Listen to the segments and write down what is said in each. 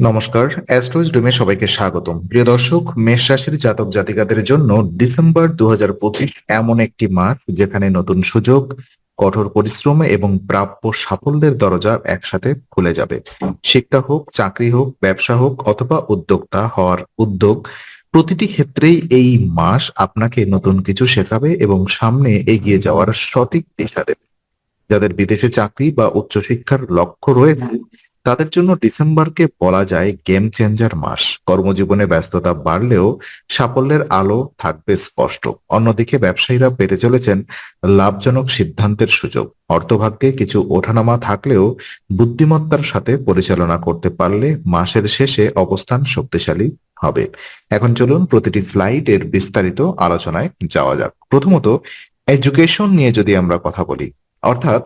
নমস্কার অ্যাস্ট্রোইজ ডোমে সবাইকে স্বাগতম। প্রিয় দর্শক, মেষ রাশির জাতক জাতিকাদের জন্য ডিসেম্বর দুহাজার পঁচিশ এমন একটি মাস যেখানে নতুন সুযোগ, কঠোর পরিশ্রম এবং প্রাপ্য সাফল্যের দরজা একসাথে খুলে যাবে। শিক্ষা হোক, চাকরি হোক, ব্যবসা হোক অথবা উদ্যোক্তা হওয়ার উদ্যোগ, প্রতিটি ক্ষেত্রেই এই মাস আপনাকে নতুন কিছু শেখাবে এবং সামনে এগিয়ে যাওয়ার সঠিক দিশা দেবে। যাদের বিদেশে চাকরি বা উচ্চশিক্ষার লক্ষ্য রয়েছে তাদের জন্য ডিসেম্বরকে বলা যায় গেম চেঞ্জার মাস। কর্মজীবনে ব্যস্ততা বাড়লেও সাফল্যের আলো থাকবে স্পষ্ট। অন্যদিকে ব্যবসায়ীরা পেতে চলেছেন লাভজনক সিদ্ধান্তের সুযোগ। অর্থভাগ্যে কিছু ওঠানামা থাকলেও বুদ্ধিমত্তার সাথে পরিচালনা করতে পারলে মাসের শেষে অবস্থান শক্তিশালী হবে। এখন চলুন প্রতিটি স্লাইড এর বিস্তারিত আলোচনায় যাওয়া যাক। প্রথমত এডুকেশন নিয়ে যদি আমরা কথা বলি, অর্থাৎ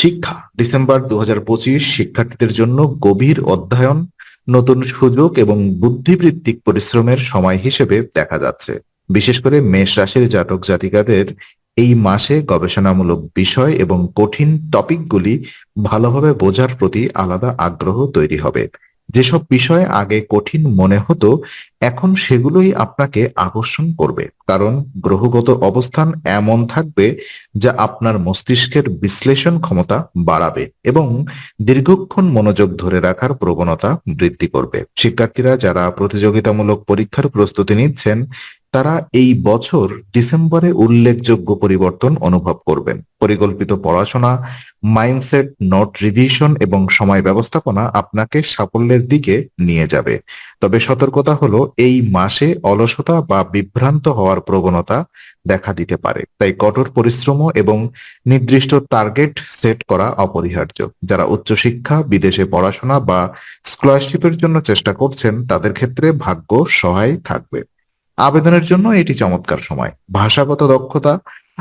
শিক্ষা। ডিসেম্বর দুই হাজার পঁচিশ শিক্ষার্থীদের জন্য গভীর অধ্যয়ন, নতুন সুযোগ এবং বুদ্ধিবৃত্তিক পরিশ্রমের সময় হিসেবে দেখা যাচ্ছে। বিশেষ করে মেষ রাশির জাতক জাতিকাদের এই মাসে গবেষণামূলক বিষয় এবং কঠিন টপিকগুলি ভালোভাবে বোঝার প্রতি আলাদা আগ্রহ তৈরি হবে। যেসব বিষয়ে আগে কঠিন মনে হতো, এখন সেগুলোই আপনাকে আকর্ষণ করবে। কারণ গ্রহগত অবস্থান এমন থাকবে যা আপনার মস্তিষ্কের বিশ্লেষণ ক্ষমতা বাড়াবে এবং দীর্ঘক্ষণ মনোযোগ ধরে রাখার প্রবণতা বৃদ্ধি করবে। শিক্ষার্থীরা যারা প্রতিযোগিতামূলক পরীক্ষার প্রস্তুতি নিচ্ছেন তারা এই বছর ডিসেম্বরে উল্লেখযোগ্য পরিবর্তন অনুভব করবেন। পরিকল্পিত পড়াশোনা, মাইন্ডসেট, নোট রিভিশন এবং সময় ব্যবস্থাপনা আপনাকে সাফল্যের দিকে নিয়ে যাবে। তবে সতর্কতা হলো, এই মাসে অলসতা বা বিভ্রান্ত হওয়ার প্রবণতা দেখা দিতে পারে। তাই কঠোর পরিশ্রম এবং নির্দিষ্ট টার্গেট সেট করা অপরিহার্য। যারা উচ্চশিক্ষা, বিদেশে পড়াশোনা বা স্কলারশিপের জন্য চেষ্টা করছেন, তাদের ক্ষেত্রে ভাগ্য সহায় থাকবে। আবেদনের জন্য এটি চমৎকার সময়। ভাষাগত দক্ষতা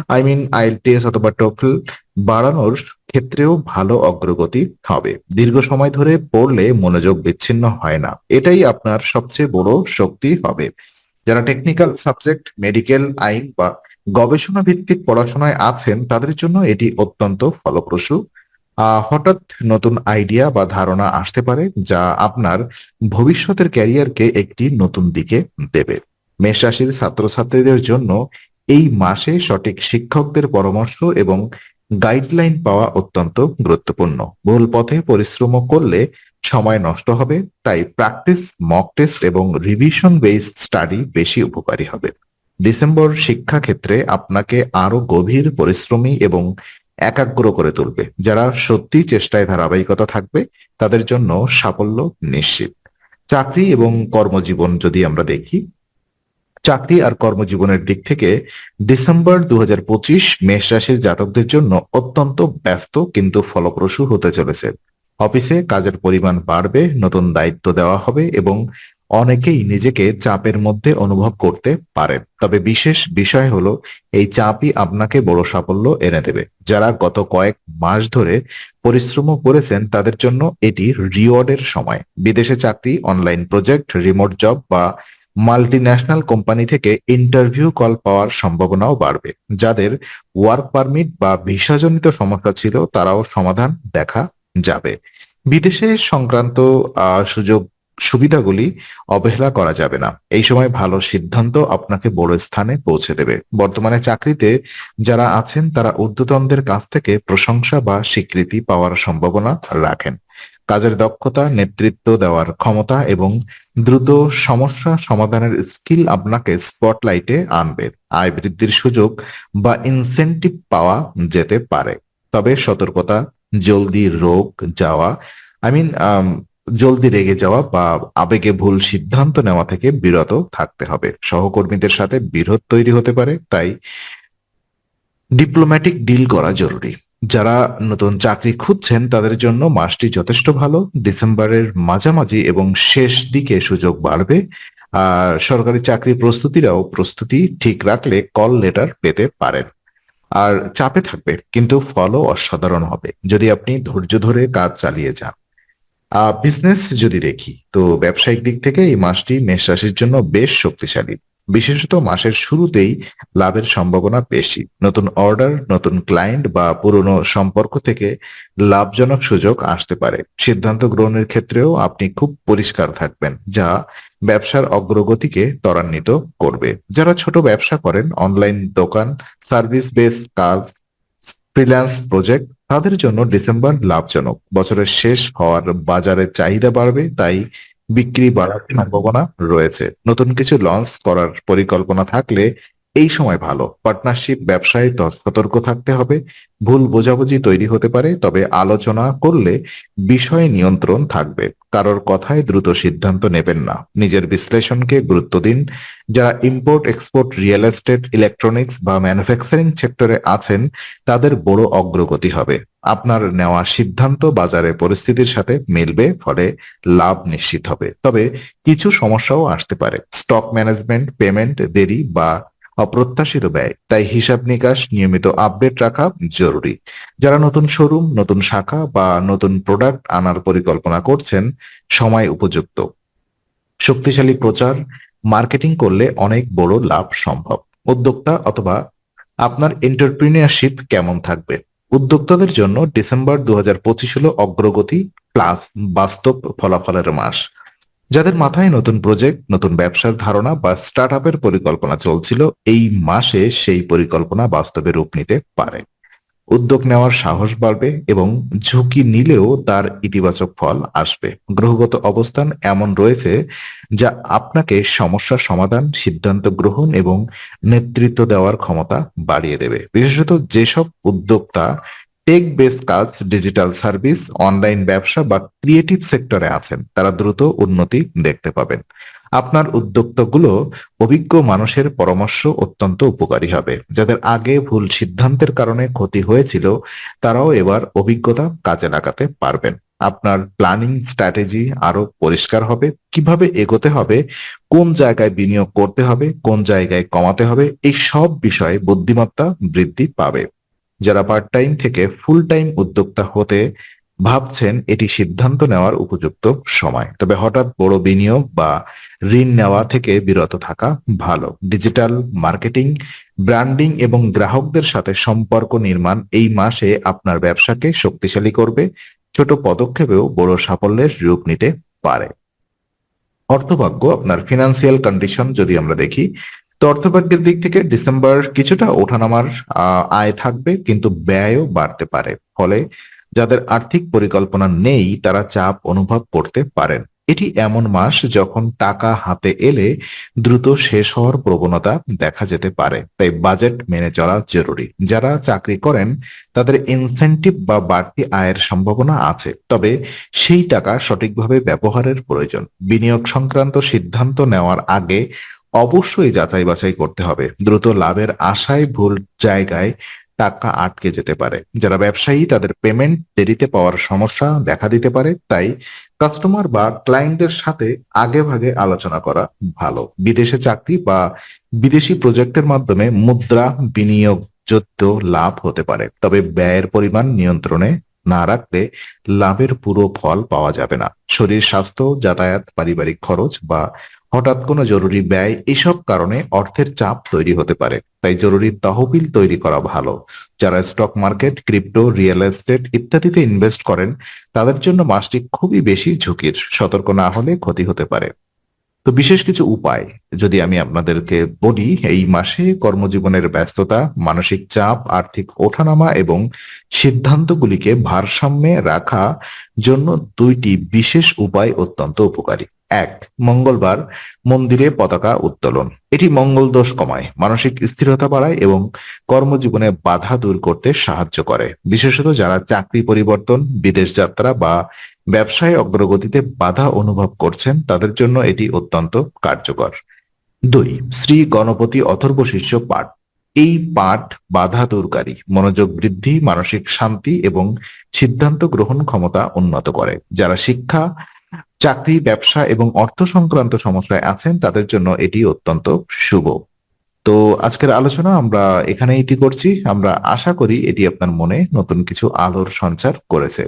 আই মিন আইএলটিএস অথবা টোফল বাড়ানোর ক্ষেত্রেও ভালো অগ্রগতি হবে। দীর্ঘ সময় ধরে পড়লে মনোযোগ বিচ্ছিন্ন হয় না। এটাই আপনার সবচেয়ে বড় শক্তি হবে। যারা টেকনিক্যাল সাবজেক্ট মেডিকেল আইন বা গবেষণা ভিত্তিক পড়াশোনায় আছেন, তাদের জন্য এটি অত্যন্ত ফলপ্রসূ। হঠাৎ নতুন আইডিয়া বা ধারণা আসতে পারে, যা আপনার ভবিষ্যতের ক্যারিয়ারকে একটি নতুন দিকে দেবে। মেষ রাশির ছাত্রছাত্রীদের জন্য এই মাসে সঠিক শিক্ষকদের পরামর্শ এবং গাইডলাইন পাওয়া অত্যন্ত গুরুত্বপূর্ণ। ভুল পথে পরিশ্রম করলে সময় নষ্ট হবে, তাই প্র্যাকটিস মক টেস্ট এবং রিভিশন বেসড স্টাডি বেশি উপকারী হবে। ডিসেম্বর শিক্ষা ক্ষেত্রে আপনাকে আরও গভীর পরিশ্রমী এবং একাগ্র করে তুলবে। যারা সত্যি চেষ্টায় ধারাবাহিকতা থাকবে, তাদের জন্য সাফল্য নিশ্চিত। চাকরি এবং কর্মজীবন যদি আমরা দেখি চাকরি আর কর্মজীবনের দিক থেকে ডিসেম্বর দু হাজার পঁচিশ মেষ রাশির জাতকদের জন্য অত্যন্ত ব্যস্ত কিন্তু ফলপ্রসূ হতে চলেছে। অফিসে কাজের পরিমাণ বাড়বে, নতুন দায়িত্ব দেওয়া হবে এবং অনেকেই নিজেকে চাপের মধ্যে অনুভব করতে পারেন। তবে বিশেষ বিষয় হলো, এই চাপই আপনাকে বড় সাফল্য এনে দেবে। যারা গত কয়েক মাস ধরে পরিশ্রম করেছেন, তাদের জন্য এটি রিওয়ার্ডের সময়। বিদেশে চাকরি, অনলাইন প্রজেক্ট, রিমোট জব বা মাল্টি ন্যাশনাল কোম্পানি থেকে ইন্টারভিউ কল পাওয়ার সম্ভাবনাও বাড়বে। যাদের ওয়ার্ক পারমিট বা ভিসাজনিত সমস্যা ছিল, তারাও সমাধান দেখা যাবে। বিদেশে সংক্রান্ত সুযোগ, সুবিধাগুলি অবহেলা করা যাবে না। এই সময় ভালো সিদ্ধান্ত আপনাকে বড় স্থানে পৌঁছে দেবে। বর্তমানে চাকরিতে যারা আছেন, তারা ঊর্ধ্বতনদের কাছ থেকে প্রশংসা বা স্বীকৃতি পাওয়ার সম্ভাবনা রাখেন। কাজের দক্ষতা, নেতৃত্ব দেওয়ার ক্ষমতা এবং দ্রুত সমস্যা সমাধানের স্কিল আপনাকে স্পটলাইটে আনবে। আয় বৃদ্ধির সুযোগ বা ইনসেন্টিভ পাওয়া যেতে পারে। তবে সতর্কতা, জলদি রোগ যাওয়া, আই মিন জলদি রেগে যাওয়া বা আবেগে ভুল সিদ্ধান্ত নেওয়া থেকে বিরত থাকতে হবে। সহকর্মীদের সাথে বিরোধ তৈরি হতে পারে, তাই ডিপ্লোম্যাটিক ডিল করা জরুরি। যারা নতুন চাকরি খুঁজছেন, তাদের জন্য মাসটি যথেষ্ট ভালো। ডিসেম্বরের মাঝামাঝি এবং শেষ দিকে সুযোগ বাড়বে। আর সরকারি চাকরি প্রস্তুতিরাও প্রস্তুতি ঠিক রাখলে কল লেটার পেতে পারেন। আর চাপে থাকবে, কিন্তু ফলও অসাধারণ হবে, যদি আপনি ধৈর্য ধরে কাজ চালিয়ে যান। বিজনেস যদি দেখি, তো ব্যবসায়িক দিক থেকে এই মাসটি মেষ রাশির জন্য বেশ শক্তিশালী। বিশেষত মাসের শুরুতেই লাভের সম্ভাবনা বেশি। নতুন অর্ডার, নতুন ক্লায়েন্ট বা পুরনো সম্পর্ক থেকে লাভজনক সুযোগ আসতে পারে। সিদ্ধান্ত গ্রহণের ক্ষেত্রেও আপনি খুব পরিষ্কার থাকবেন, যা ব্যবসার অগ্রগতিকে ত্বরান্বিত করবে। যারা ছোট ব্যবসা করেন, অনলাইন দোকান, সার্ভিস বেস কাজ, ফ্রিল্যান্স প্রজেক্ট, তাদের জন্য ডিসেম্বর লাভজনক। বছরের শেষ হওয়ার বাজারে চাহিদা বাড়বে, তাই বিক্রি বাড়ার সম্ভাবনা রয়েছে। নতুন কিছু লঞ্চ করার পরিকল্পনা থাকলে এই সময় ভালো। পার্টনারশিপ, ব্যবসায় সতর্ক থাকতে হবে। ভুল বোঝাবুঝি তৈরি হতে পারে, তবে আলোচনা করলে বিষয় নিয়ন্ত্রণ থাকবে। কারোর কথায় দ্রুত সিদ্ধান্ত নেবেন না। নিজের বিশ্লেষণকে গুরুত্ব দিন। যারা import export real estate electronics বা ম্যানুফ্যাকচারিং সেক্টরে আছেন, তাদের বড় অগ্রগতি হবে। আপনার নেওয়া সিদ্ধান্ত বাজারে পরিস্থিতির সাথে মিলবে, ফলে লাভ নিশ্চিত হবে। তবে কিছু সমস্যাও আসতে পারে। স্টক ম্যানেজমেন্ট পেমেন্ট দেরি বা অপ্রত্যাশিত ব্যয়, তাই হিসাব নিকাশ, নিয়মিত আপডেট রাখা জরুরি। যারা নতুন শোরুম, নতুন শাখা বা নতুন প্রোডাক্ট আনার পরিকল্পনা করছেন, সময় উপযুক্ত। শক্তিশালী প্রচার, মার্কেটিং করলে অনেক বড় লাভ সম্ভব। উদ্যোক্তা অথবা আপনার এন্টারপ্রিনিয়রশিপ কেমন থাকবে? উদ্যোক্তাদের জন্য ডিসেম্বর দু হাজার পঁচিশ হলো অগ্রগতি প্লাস বাস্তব ফলাফলের মাস। যাদের মাথায় নতুন প্রজেক্ট নতুন ব্যবসার ধারণা বা স্টার্ট পরিকল্পনা চলছিল, এই মাসে সেই পরিকল্পনা বাস্তবে রূপ নিতে পারে। উদ্যোগ নেওয়ার সাহস বাড়বে এবং ঝুঁকি নিলেও তার ইতিবাচক ফল আসবে। গ্রহগত অবস্থান এমন রয়েছে যা আপনাকে সমস্যার সমাধান, সিদ্ধান্ত গ্রহণ এবং নেতৃত্ব দেওয়ার ক্ষমতা বাড়িয়ে দেবে। বিশেষত যেসব উদ্যোক্তা টেক বেস কাজ ডিজিটাল সার্ভিস অনলাইন ব্যবসা বা ক্রিয়েটিভ সেক্টরে আছেন। তারা দ্রুত উন্নতি দেখতে পাবেন। আপনার উদ্যোক্তাগুলো অভিজ্ঞ মানুষের পরামর্শ অত্যন্ত উপকারী হবে। যাদের আগে ভুল সিদ্ধান্তের কারণে ক্ষতি হয়েছিল, তারাও এবার অভিজ্ঞতা কাজে লাগাতে পারবেন। আপনার প্ল্যানিং স্ট্র্যাটেজি আরও পরিষ্কার হবে। কীভাবে এগোতে হবে, কোন জায়গায় বিনিয়োগ করতে হবে, কোন জায়গায় কমাতে হবে, এই সব বিষয়ে বুদ্ধিমত্তা বৃদ্ধি পাবে। যারা পার্ট টাইম থেকে ফুল টাইম উদ্যোক্তা হতে ভাবছেন, এটি সিদ্ধান্ত নেওয়ার উপযুক্ত সময়। তবে হঠাৎ বড় বিনিয়োগ বা ঋণ নেওয়া থেকে বিরত থাকা ভালো। ডিজিটাল মার্কেটিং, ব্র্যান্ডিং এবং গ্রাহকদের সাথে সম্পর্ক নির্মাণ এই মাসে আপনার ব্যবসাকে শক্তিশালী করবে। ছোট পদক্ষেপেও বড় সাফল্যের রূপ নিতে পারে। অর্থভাগ্য, আপনার ফিনান্সিয়াল কন্ডিশন যদি আমরা দেখি তো অর্থভাগ্যের দিক থেকে ডিসেম্বর কিছুটা ওঠানামার আয় থাকবে, কিন্তু ব্যয়ও বাড়তে পারে। ফলে যাদের আর্থিক পরিকল্পনা নেই, তারা চাপ অনুভব করতে পারেন। এটি এমন মাস যখন টাকা হাতে এলে দ্রুত শেষ হওয়ার প্রবণতা দেখা যেতে পারে। তাই বাজেট মেনে চলা জরুরি। যারা চাকরি করেন, তাদের ইনসেন্টিভ বা বাড়তি আয়ের সম্ভাবনা আছে। তবে সেই টাকা সঠিকভাবে ব্যবহারের প্রয়োজন। বিনিয়োগ সংক্রান্ত সিদ্ধান্ত নেওয়ার আগে অবশ্যই যাচাই বাছাই করতে হবে। দ্রুত লাভের আশায় ভুল জায়গায় টাকা আটকে যেতে পারে। যারা ব্যবসায়ী, তাদের পেমেন্ট দেরিতে পাওয়ার সমস্যা দেখা দিতে পারে। তাই কাস্টমার বা ক্লায়েন্টদের সাথে আগে ভাগে আলোচনা করা ভালো। বিদেশে চাকরি বা বিদেশি প্রজেক্টের মাধ্যমে মুদ্রা বিনিয়োগযোগ্য লাভ হতে পারে। তবে ব্যয়ের পরিমাণ নিয়ন্ত্রণে না রাখলে লাভের পুরো ফল পাওয়া যাবে না। শরীর স্বাস্থ্য, যাতায়াত, পারিবারিক খরচ বা হঠাৎ কোনো জরুরি ব্যয় এসব কারণে অর্থের চাপ তৈরি হতে পারে। তাই জরুরি তহবিল তৈরি করা ভালো। যারা stock market, crypto, real estate ইত্যাদিতে ইনভেস্ট করেন, তাদের জন্য মাসটি খুবই বেশি ঝুঁকির। সতর্ক না হলে ক্ষতি হতে পারে। তো বিশেষ কিছু উপায় যদি আমি আপনাদেরকে বলি, এই মাসে কর্মজীবনের ব্যস্ততা, মানসিক চাপ, আর্থিক ওঠানামা এবং সিদ্ধান্তগুলিকে ভারসাম্যে রাখা জন্য দুইটি বিশেষ উপায় অত্যন্ত উপকারী। এক, মঙ্গলবার মন্দিরে পতাকা উত্তোলন। এটি মঙ্গল দোষ কমায়, মানসিক স্থিরতা বাড়ায় এবং কর্মজীবনে বাধা দূর করতে সাহায্য করে। বিশেষত যারা চাকরি পরিবর্তন, বিদেশ যাত্রা বা ব্যবসায় অগ্রগতিতে বাধা অনুভব করছেন, তাদের জন্য এটি অত্যন্ত কার্যকর। দুই, শ্রী গণপতি অথর্ব শিষ্য পাঠ। এই পাঠ বাধা দূরকারী মনোযোগ বৃদ্ধি, মানসিক শান্তি এবং সিদ্ধান্ত গ্রহণ ক্ষমতা উন্নত করে। যারা শিক্ষা, চাকরি, ব্যবসা এবং অর্থ সংক্রান্ত সমস্যায় আছেন, তাদের জন্য এটি অত্যন্ত শুভ। তো আজকের আলোচনা আমরা এখানে ইতি করছি। আমরা আশা করি এটি আপনার মনে নতুন কিছু আলোর সঞ্চার করেছে।